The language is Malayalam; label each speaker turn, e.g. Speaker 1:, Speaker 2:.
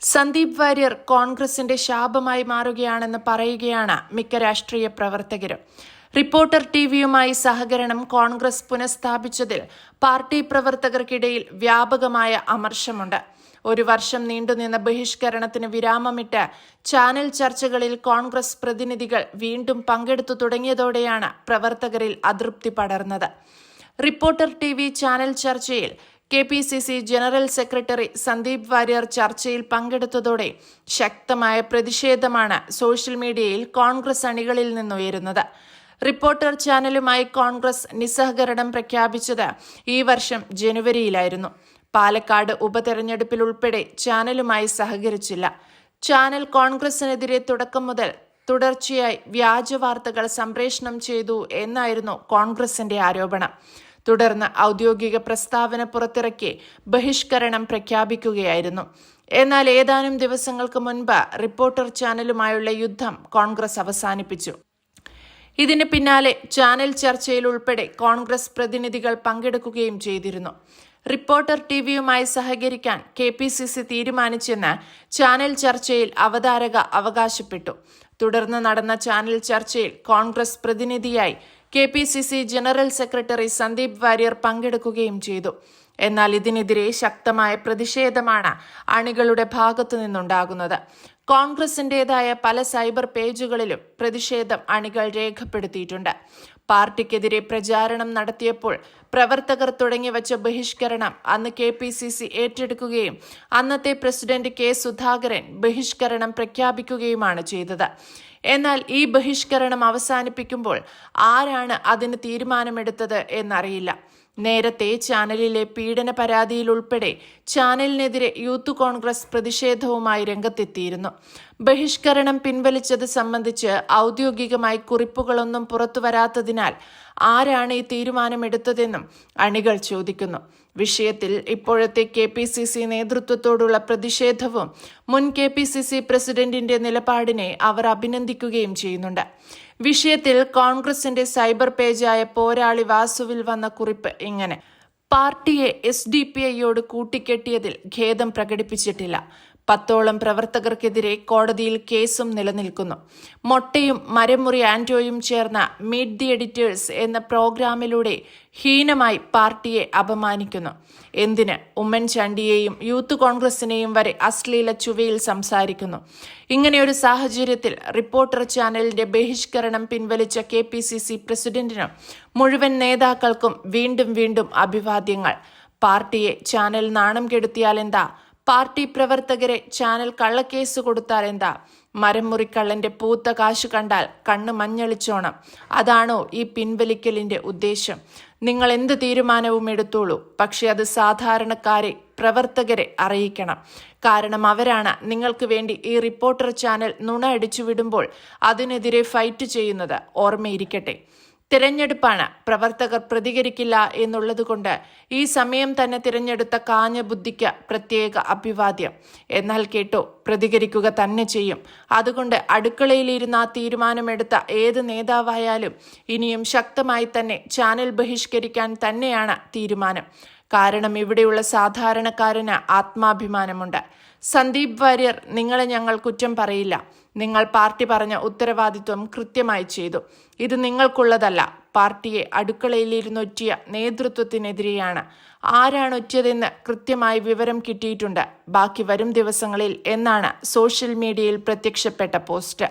Speaker 1: സന്ദീപ് വാര്യർ കോൺഗ്രസിന്റെ ശാപമായി മാറുകയാണെന്ന് പറയുകയാണ് മിക്ക രാഷ്ട്രീയ പ്രവർത്തകരും. റിപ്പോർട്ടർ ടിവിയുമായി സഹകരണം കോൺഗ്രസ് പുനഃസ്ഥാപിച്ചതിൽ പാർട്ടി പ്രവർത്തകർക്കിടയിൽ വ്യാപകമായ അമർഷമുണ്ട്. ഒരു വർഷം നീണ്ടുനിന്ന ബഹിഷ്കരണത്തിന് വിരാമമിട്ട് ചാനൽ ചർച്ചകളിൽ കോൺഗ്രസ് പ്രതിനിധികൾ വീണ്ടും പങ്കെടുത്തു തുടങ്ങിയതോടെയാണ് പ്രവർത്തകരിൽ അതൃപ്തി പടർന്നത്. റിപ്പോർട്ടർ ടി ചാനൽ ചർച്ചയിൽ K P C C general secretary Sandeep Warrier ചർച്ചയിൽ പങ്കെടുത്തതോടെ ശക്തമായ പ്രതിഷേധമാണ് സോഷ്യൽ മീഡിയയിൽ കോൺഗ്രസ് അണികളിൽ നിന്നുയരുന്നത്. റിപ്പോർട്ടർ ചാനലുമായി കോൺഗ്രസ് നിസ്സഹകരണം പ്രഖ്യാപിച്ചത് ഈ വർഷം ജനുവരിയിലായിരുന്നു. പാലക്കാട് ഉപതെരഞ്ഞെടുപ്പിൽ ഉൾപ്പെടെ ചാനലുമായി സഹകരിച്ചില്ല. ചാനൽ കോൺഗ്രസിനെതിരെ തുടക്കം മുതൽ തുടർച്ചയായി വ്യാജ വാർത്തകൾ സംപ്രേഷണം ചെയ്തു എന്നായിരുന്നു കോൺഗ്രസിന്റെ ആരോപണം. തുടർന്ന് ഔദ്യോഗിക പ്രസ്താവന പുറത്തിറക്കി ബഹിഷ്കരണം പ്രഖ്യാപിക്കുകയായിരുന്നു. എന്നാൽ ഏതാനും ദിവസങ്ങൾക്ക് മുൻപ് റിപ്പോർട്ടർ ചാനലുമായുള്ള യുദ്ധം കോൺഗ്രസ് അവസാനിപ്പിച്ചു. ഇതിന് പിന്നാലെ ചാനൽ ചർച്ചയിൽ ഉൾപ്പെടെ കോൺഗ്രസ് പ്രതിനിധികൾ പങ്കെടുക്കുകയും ചെയ്തിരുന്നു. റിപ്പോർട്ടർ ടി വിയുമായി സഹകരിക്കാൻ കെ പി സി സി തീരുമാനിച്ചെന്ന് ചാനൽ ചർച്ചയിൽ അവതാരക അവകാശപ്പെട്ടു. തുടർന്ന് നടന്ന ചാനൽ ചർച്ചയിൽ കോൺഗ്രസ് പ്രതിനിധിയായി K P C C general secretary Sandeep Warrier പങ്കെടുക്കുകയും ചെയ്തു. എന്നാൽ ഇതിനെതിരെ ശക്തമായ പ്രതിഷേധമാണ് അണികളുടെ ഭാഗത്തു നിന്നുണ്ടാകുന്നത്. കോൺഗ്രസിന്റേതായ പല സൈബർ പേജുകളിലും പ്രതിഷേധം അണികൾ രേഖപ്പെടുത്തിയിട്ടുണ്ട്. പാർട്ടിക്കെതിരെ പ്രചാരണം നടത്തിയപ്പോൾ പ്രവർത്തകർ തുടങ്ങിവച്ച ബഹിഷ്കരണം അന്ന് കെ പി സി സി ഏറ്റെടുക്കുകയും അന്നത്തെ പ്രസിഡന്റ് കെ സുധാകരൻ ബഹിഷ്കരണം പ്രഖ്യാപിക്കുകയുമാണ് ചെയ്തത്. എന്നാൽ ഈ ബഹിഷ്കരണം അവസാനിപ്പിക്കുമ്പോൾ ആരാണ് അതിന് തീരുമാനമെടുത്തത് എന്നറിയില്ല. നേരത്തെ ചാനലിലെ പീഡന പരാതിയിൽ ഉൾപ്പെടെ ചാനലിനെതിരെ യൂത്ത് കോൺഗ്രസ് പ്രതിഷേധവുമായി രംഗത്തെത്തിയിരുന്നു. ബഹിഷ്കരണം പിൻവലിച്ചത് സംബന്ധിച്ച് ഔദ്യോഗികമായി കുറിപ്പുകളൊന്നും പുറത്തുവരാത്തതിനാൽ ആരാണ് ഈ തീരുമാനമെടുത്തതെന്നും അണികൾ ചോദിക്കുന്നു. വിഷയത്തിൽ ഇപ്പോഴത്തെ കെ പി സി സി നേതൃത്വത്തോടുള്ള പ്രതിഷേധവും മുൻ കെ പി സി സി പ്രസിഡന്റിന്റെ നിലപാടിനെ അവർ അഭിനന്ദിക്കുകയും ചെയ്യുന്നുണ്ട്. വിഷയത്തിൽ കോൺഗ്രസിന്റെ സൈബർ പേജായ പോരാളി വാസുവിൽ വന്ന കുറിപ്പ് ഇങ്ങനെ. പാർട്ടിയെ എസ് ഡി പി ഐയോട് കൂട്ടിക്കെട്ടിയതിൽ ഖേദം പ്രകടിപ്പിച്ചിട്ടില്ല. പത്തോളം പ്രവർത്തകർക്കെതിരെ കോടതിയിൽ കേസും നിലനിൽക്കുന്നു. മൊട്ടയും മരമുറി ആന്റോയും ചേർന്ന മീറ്റ് ദി എഡിറ്റേഴ്സ് എന്ന പ്രോഗ്രാമിലൂടെ ഹീനമായി പാർട്ടിയെ അപമാനിക്കുന്നു. എന്തിന്? ഉമ്മൻചാണ്ടിയെയും യൂത്ത് കോൺഗ്രസിനെയും വരെ അശ്ലീല ചുവയിൽ സംസാരിക്കുന്നു. ഇങ്ങനെയൊരു സാഹചര്യത്തിൽ റിപ്പോർട്ടർ ചാനലിന്റെ ബഹിഷ്കരണം പിൻവലിച്ച കെ പി സി സി പ്രസിഡന്റിനും മുഴുവൻ നേതാക്കൾക്കും വീണ്ടും വീണ്ടും അഭിവാദ്യങ്ങൾ. പാർട്ടിയെ ചാനൽ നാണം കെടുത്തിയാൽ എന്താ? പാർട്ടി പ്രവർത്തകരെ ചാനൽ കള്ളക്കേസ് കൊടുത്താൽ എന്താ? മരം മുറിക്കള്ളന്റെ പൂത്ത കാശ് കണ്ടാൽ കണ്ണ് മഞ്ഞളിച്ചോണം. അതാണോ ഈ പിൻവലിക്കലിന്റെ ഉദ്ദേശം? നിങ്ങൾ എന്ത് തീരുമാനവും എടുത്തോളൂ. പക്ഷെ അത് സാധാരണക്കാരെ പ്രവർത്തകരെ അറിയിക്കണം. കാരണം അവരാണ് നിങ്ങൾക്ക് വേണ്ടി ഈ റിപ്പോർട്ടർ ചാനൽ നുണ അടിച്ചു വിടുമ്പോൾ അതിനെതിരെ ഫൈറ്റ് ചെയ്യുന്നത്. ഓർമ്മയിരിക്കട്ടെ. തിരഞ്ഞെടുപ്പാണ്. പ്രവർത്തകർ പ്രതികരിക്കില്ല എന്നുള്ളതുകൊണ്ട് ഈ സമയം തന്നെ തിരഞ്ഞെടുത്ത കാഞ്ഞ ബുദ്ധിക്ക് പ്രത്യേക അഭിവാദ്യം. എന്നാൽ കേട്ടോ പ്രതികരിക്കുക തന്നെ ചെയ്യും. അതുകൊണ്ട് അടുക്കളയിലിരുന്ന തീരുമാനമെടുത്ത ഏത് നേതാവായാലും ഇനിയും ശക്തമായി തന്നെ ചാനൽ ബഹിഷ്കരിക്കാൻ തന്നെയാണ് തീരുമാനം. കാരണം ഇവിടെയുള്ള സാധാരണക്കാരന് ആത്മാഭിമാനമുണ്ട്. സന്ദീപ് വാര്യർ നിങ്ങളെ ഞങ്ങൾ കുറ്റം പറയില്ല. നിങ്ങൾ പാർട്ടി പറഞ്ഞ ഉത്തരവാദിത്വം കൃത്യമായി ചെയ്തു. ഇത് നിങ്ങൾക്കുള്ളതല്ല. പാർട്ടിയെ അടുക്കളയിലിരുന്നൊറ്റിയ നേതൃത്വത്തിനെതിരെയാണ്. ആരാണ് ഒറ്റതെന്ന് കൃത്യമായി വിവരം കിട്ടിയിട്ടുണ്ട്. ബാക്കി വരും ദിവസങ്ങളിൽ എന്നാണ് സോഷ്യൽ മീഡിയയിൽ പ്രത്യക്ഷപ്പെട്ട പോസ്റ്റ്.